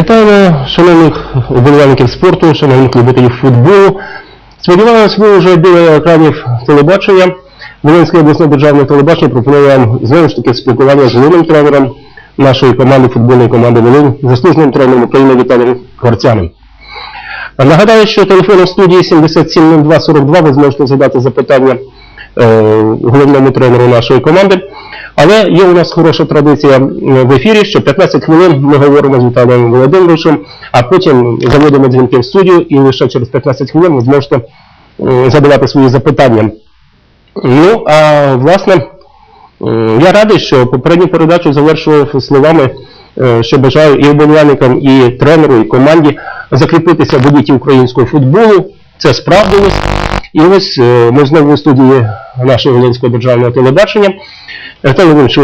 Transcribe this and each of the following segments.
Вітаємо шановних уболівальників спорту, шановних любителів футболу. Сподіваємось, ви вже біля екранів телебачення. Волинське обласне державне телебачення пропонує вам знову ж таки спілкування з головним тренером нашої команди, футбольної команди Волинь, заслуженим тренером України Віталієм Горцяним. Нагадаю, що телефоном студії 770242 ви зможете задати запитання головному тренеру нашої команди. Але є у нас хороша традиція в ефірі, що 15 хвилин ми говоримо з Віталієм Володимировичем, а потім заводимо дзвінки в студію і лише через 15 хвилин ви зможете задавати свої запитання. Ну, а власне, я радий, що попередню передачу завершував словами, е, що бажаю і оболівальникам, і тренеру, і команді закріпитися в еліті українського футболу. Це справдилось. І ось е, ми знову у студії нашого Волинського державного телебачення. Віталій Володимирович,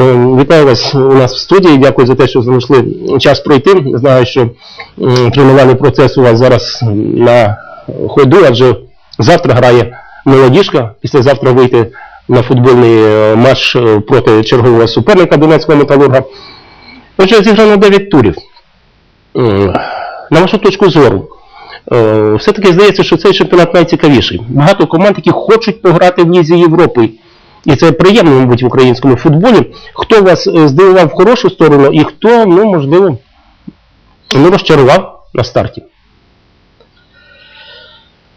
вітаю вас у нас в студії. Дякую за те, що знайшли час пройти. Знаю, що тренувальний процес у вас зараз на ходу, адже завтра грає молодіжка, післязавтра вийти на футбольний е, матч е, проти чергового суперника Донецького металурга. Отже, зіграно 9 турів. На вашу точку зору, все-таки здається, що цей чемпіонат найцікавіший. Багато команд, які хочуть пограти в Лізі Європи. І це приємно, мабуть, в українському футболі. Хто вас е, здивував в хорошу сторону і хто, ну, можливо, ну, розчарував на старті.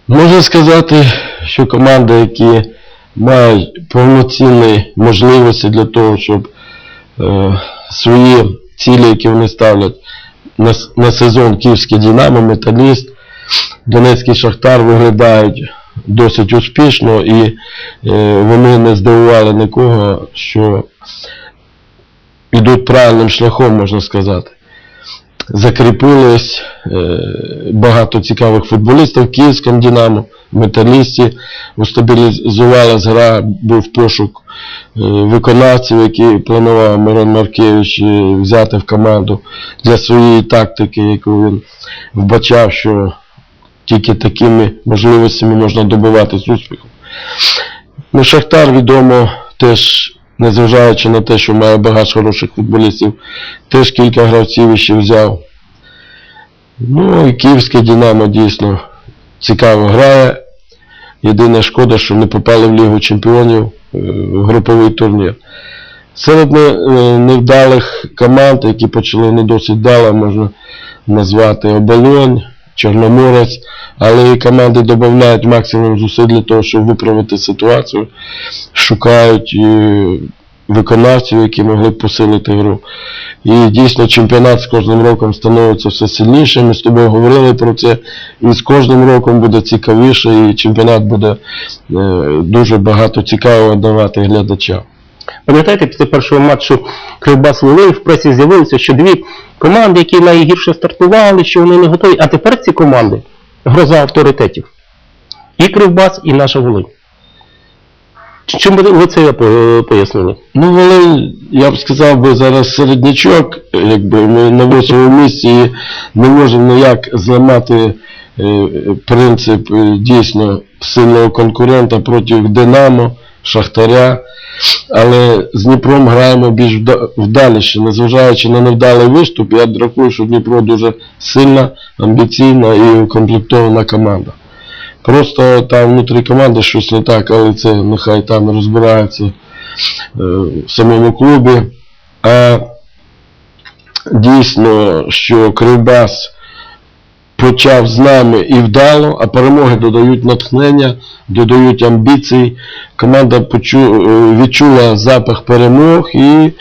Можна сказати, що команди, які мають повноцінні можливості для того, щоб е, свої цілі, які вони ставлять на, на сезон Київський Динамо, Металіст, Донецький Шахтар виглядають досить успішно і е, вони не здивували нікого, що йдуть правильним шляхом, можна сказати закріпилось е, багато цікавих футболістів в Київському Динамо, Металісті. Устабілізувалась гра, був пошук е, виконавців, які планував Мирон Маркевич взяти в команду для своєї тактики, яку він вбачав, що тільки такими можливостями можна добиватись успіху. Ну, Шахтар відомо теж, незважаючи на те, що має багато хороших футболістів, теж кілька гравців ще взяв. Ну і Київське Динамо дійсно цікаво грає. Єдина шкода, що не попали в Лігу Чемпіонів е, в груповий турнір. Серед е, невдалих команд, які почали не досить вдало, можна назвати Оболонь, Чорноморець, але і команди додають максимум зусиль для того, щоб виправити ситуацію, шукають е, виконавців, які могли б посилити гру. І дійсно чемпіонат з кожним роком становиться все сильнішим. Ми з тобою говорили про це. І з кожним роком буде цікавіше, і чемпіонат буде е, дуже багато цікавого давати глядачам. Пам'ятаєте, після першого матчу Кривбас Волинь в пресі з'явилося, що дві команди, які найгірше стартували, що вони не готові. А тепер ці команди гроза авторитетів. І Кривбас, і наша Волинь. Чим ви це пояснили? Ну, Волинь, я б сказав би зараз середнячок, якби ми на восьмому місці і не можемо ніяк зламати е, принцип е, дійсно сильного конкурента проти Динамо, Шахтаря. Але з Дніпром граємо більш вдаліше, незважаючи на невдалий виступ, я рахую, що Дніпро дуже сильна, амбіційна і укомплектована команда. Просто там внутрі команди щось не так, але це нехай там розбирається е, в самому клубі. А дійсно, що Кривбас почав з нами і вдало, а перемоги додають натхнення, додають амбіцій. Команда е, відчула запах перемог і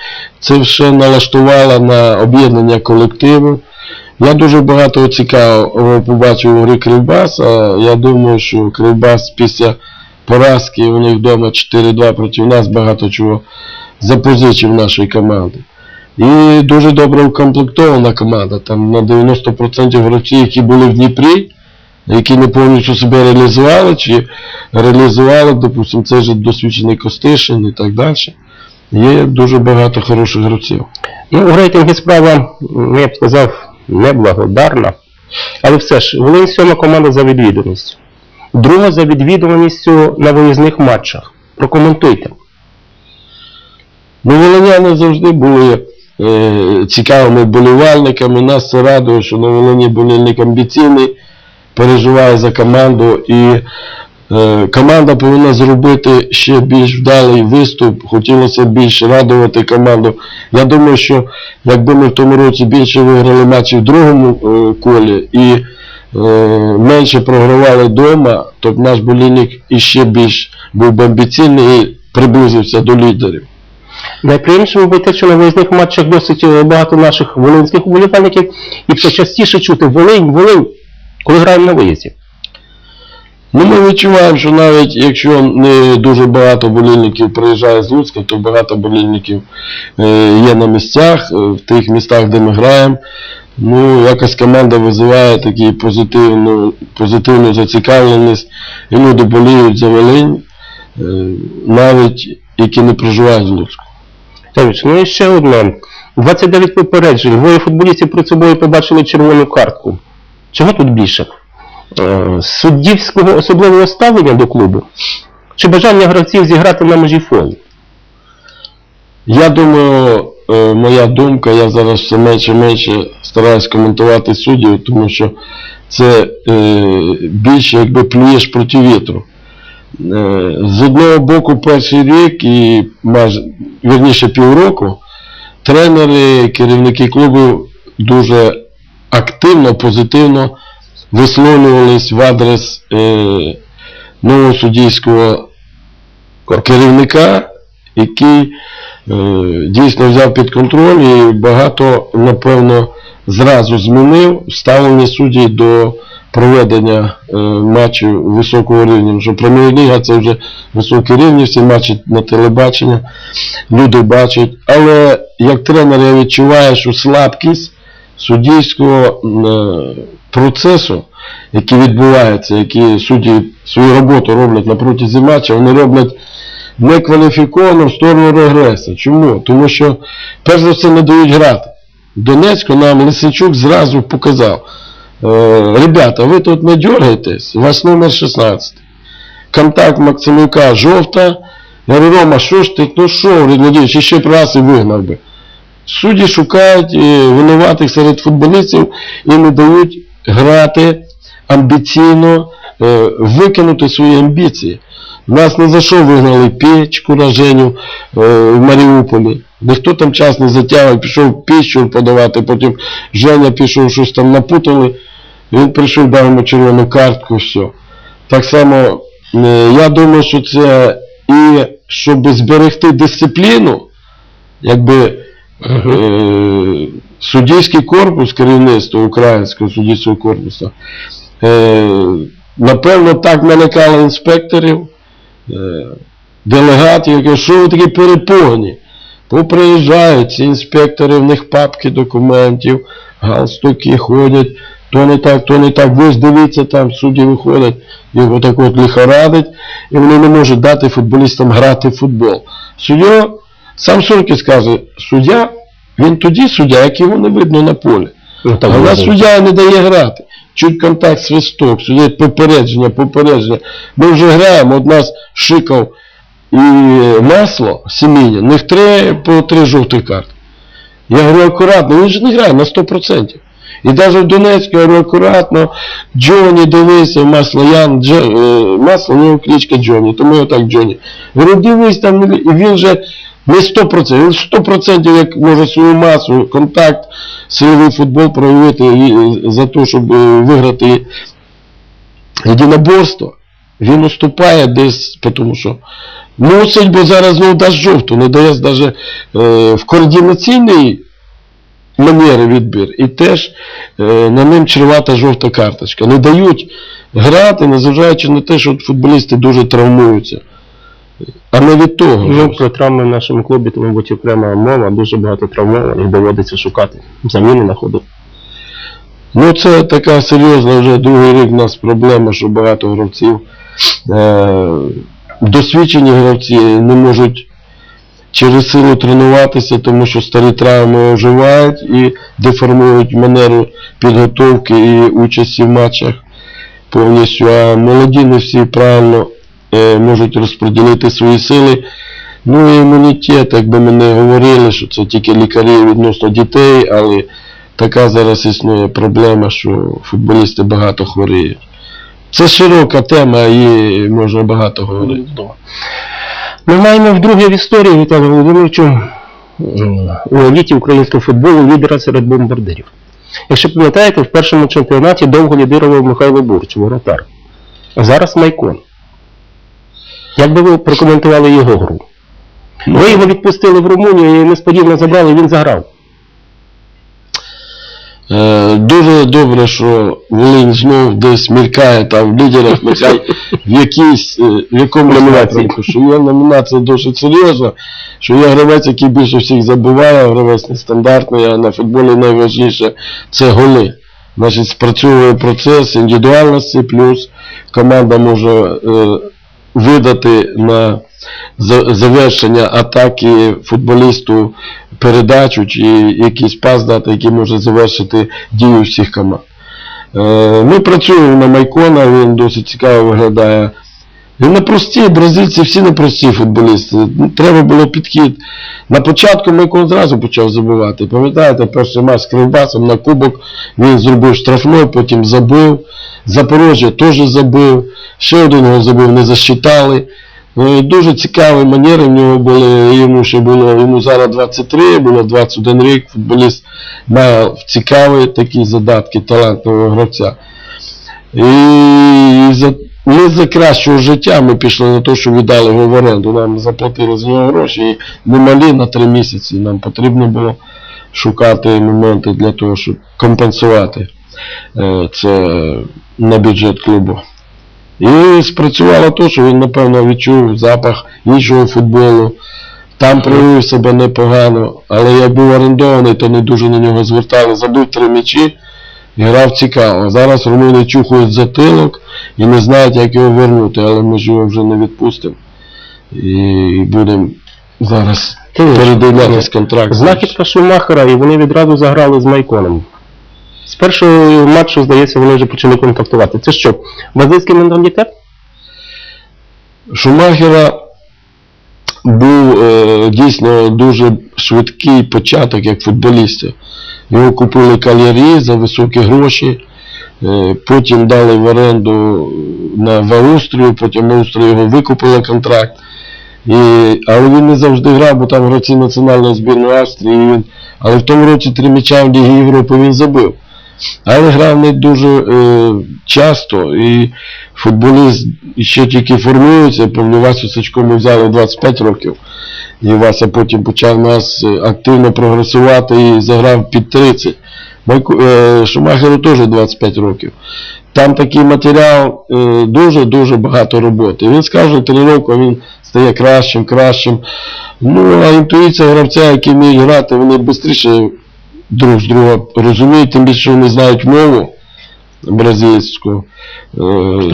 це все налаштувало на об'єднання колективу. Я дуже багато цікавого побачив у грі Кривбаса. Я думаю, що Кривбас після поразки у них вдома 4-2 проти нас багато чого запозичив нашої команди. І дуже добре укомплектована команда. Там на 90% гравців, які були в Дніпрі, які не повністю себе реалізували, чи реалізували, допустимо, цей же досвідчений Костишин і так далі. Є дуже багато хороших гравців. Ну, в рейтингі справа, ну, я б сказав, неблагодарна. Але все ж, Волинь сьома команда за відвідуваністю. Друга за відвідуваністю на виїзних матчах. Прокоментуйте. Ну, волиняни завжди були цікавими болівальниками. Нас це радує, що на Волині болівальник амбіційний, переживає за команду і е, команда повинна зробити ще більш вдалий виступ. Хотілося б більше радувати команду. Я думаю, що якби ми в тому році більше виграли матчів в другому е, колі і е, менше програвали вдома, то б наш болівник іще більш був б амбіційний і приблизився до лідерів. Найприємніше те, що на виїзних матчах досить е, багато наших волинських вболівальників, і все частіше чути Волинь, Волинь, коли граємо на виїзді. Ну, ми відчуваємо, що навіть якщо не дуже багато болільників приїжджає з Луцька, то багато болільників е, є на місцях, е, в тих містах, де ми граємо. Ну, якась команда визиває таку позитивну, позитивну зацікавленість, і люди боліють за Волинь, навіть які не проживають в Луцьку. Тавіч, ну і ще одне. 29 попереджень. Двоє футболістів перед собою побачили червону картку. Чого тут більше? Е, Суддівського особливого ставлення до клубу? Чи бажання гравців зіграти на межі фолу? Я думаю, е, моя думка, я зараз все менше менше стараюсь коментувати суддів, тому що це е, більше якби плюєш проти вітру. Е, з одного боку, перший рік і майже вірніше півроку, тренери, керівники клубу дуже активно, позитивно висловлювались в адрес е, нового суддійського керівника, який е, дійсно взяв під контроль і багато, напевно, зразу змінив ставлення суддів до проведення е, матчів високого рівня. Що прем'єр-ліга це вже високий рівень, всі матчі на телебачення, люди бачать. Але як тренер я відчуваю, що слабкість суддівського е, процесу, який відбувається, які судді свою роботу роблять на протязі матчу, вони роблять некваліфіковано в сторону регресу. Чому? Тому що, перш за все, не дають грати. Донецьку нам Лисичук зразу показав. Е, ребята, ви тут не дергайтесь, у вас номер 16. Контакт Максимюка жовта. Я говорю, Рома, що ж ти, ну що, Надіюсь, ще б раз і вигнав би. Судді шукають е, винуватих серед футболістів і не дають грати амбіційно, е, викинути свої амбіції. Нас не за що вигнали печку на Женю в Маріуполі. Ніхто там час не затягав, пішов піщу подавати, потім Женя пішов, щось там напутали. Він прийшов, дав йому червону картку, все. Так само, е, я думаю, що це і щоб зберегти дисципліну, якби е, суддівський корпус, керівництво українського суддівського корпусу, е, напевно, так налякали інспекторів, е, делегатів, які що ви такі перепогані? Поприїжджають ці інспектори, в них папки документів, галстуки ходять, то не так, то не так. Ви ж дивіться, там судді виходять, їх отак от лихорадить, і вони не можуть дати футболістам грати в футбол. Суддя, сам Суркіс каже, суддя, він тоді суддя, як його не видно на полі. Ну, так, А в нас суддя не дає грати. Чуть контакт свисток, суддя попередження, попередження. Ми вже граємо, от нас шикав і масло Семіння, не в три по три жовтих карти. Я говорю, акуратно, він же не грає на 100%. І навіть в Донецьку акуратно, Джоні дивися, масло Ян, Джо, е, масло, у нього кличка Джоні, тому я так Джоні. Говорю, дивись там, і він же не 100%, він 100% як може свою масу, контакт, силовий футбол проявити за те, щоб е, виграти єдиноборство, він уступає десь, тому що мусить, бо зараз знову дасть жовту, не дає навіть е, в координаційний манери відбір, і теж е, на ним червата жовта карточка. Не дають грати, незважаючи на те, що футболісти дуже травмуються. А не від того. Ну, про травми в нашому клубі, то, мабуть, окрема мова, дуже багато травмованих, доводиться шукати заміни на ходу. Ну, це така серйозна вже другий рік у нас проблема, що багато гравців, е, досвідчені гравці не можуть через силу тренуватися, тому що старі травми оживають і деформують манеру підготовки і участі в матчах повністю. А молоді не всі правильно е, можуть розподілити свої сили Ну і імунітет, якби ми не говорили, що це тільки лікарі відносно дітей, але така зараз існує проблема, що футболісти багато хворіють. Це широка тема, і можна багато говорити. Ми маємо вдруге в історії Віталія Володимировичу у еліті українського футболу лідера серед бомбардирів. Якщо пам'ятаєте, в першому чемпіонаті довго лідирував Михайло Бурч, воротар. А зараз Майкон. Як би ви прокоментували його гру? Ви його відпустили в Румунію і несподівано забрали, він заграв. Е, Дуже добре, що Волинь знов десь мількає там в лідерах, нехай в якійсь, е, в якому Номінації. напрямку, що є номінація досить серйозна, що є гравець, який більше всіх забиває, гравець нестандартний, а на футболі найважніше це голи. Значить, спрацьовує процес індивідуальності, плюс команда може е, видати на завершення атаки футболісту передачу чи якийсь пас дати, який може завершити дію всіх команд. Е, Ми працюємо на Майкона, він досить цікаво виглядає. Він непрості, бразильці всі непрості футболісти. Треба було підхід. На початку Майкон зразу почав забивати. Пам'ятаєте, перший матч з Кривбасом на кубок він зробив штрафной, потім забив. Запорожжя теж забив. Ще один його забив, не засчитали. Ну, дуже цікаві манери в нього були. Йому ще було, йому зараз 23, було 21 рік. Футболіст має цікаві такі задатки талантливого гравця. І, і за, ми за кращого життя ми пішли на те, що віддали його в оренду. Нам заплатили за нього гроші і немалі на три місяці. Нам потрібно було шукати моменти для того, щоб компенсувати це на бюджет клубу. І спрацювало те, що він, напевно, відчув запах іншого футболу. Там проявив себе непогано, але як був орендований, то не дуже на нього звертали. Забив три м'ячі і грав цікаво. Зараз румуни чухають затилок і не знають, як його вернути, але ми ж його вже не відпустимо. І будемо зараз передивлятись контракт. Знахідка Шумахера, і вони відразу заграли з Майконом. З першого матчу, здається, вони вже почали контактувати. Це що, бразильський менталітет? Шумахера був е, дійсно дуже швидкий початок як футболіста. Його купили калярі за високі гроші, е, потім дали в оренду на в Австрію, потім Австрія його викупила контракт. І, але він не завжди грав, бо там гравці національної збірної Австрії. Він, але в тому році три м'яча в Лігі Європи він забив. Але грав не дуже е, часто, і футболіст ще тільки формується, Васю Сачко ми взяли 25 років. І Вася потім почав нас е, активно прогресувати і заграв під 30. Майку, е, Шумахеру теж 25 років. Там такий матеріал, дуже-дуже багато роботи. Він з кожною він стає кращим, кращим. Ну, а інтуїція гравця, які вміють грати, вони швидше друг з друга розуміють, тим більше вони знають мову бразильську е,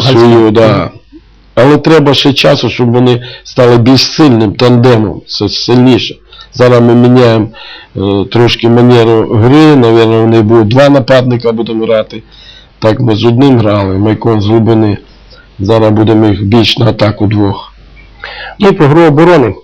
свою, да. Але треба ще часу, щоб вони стали більш сильним тандемом, сильніше. Зараз ми міняємо е, трошки манеру гри, напевно, вони будуть два нападника будемо грати. Так ми з одним грали, Майкон з глибини. Зараз будемо їх більш на атаку двох. Ну і про гру оборони.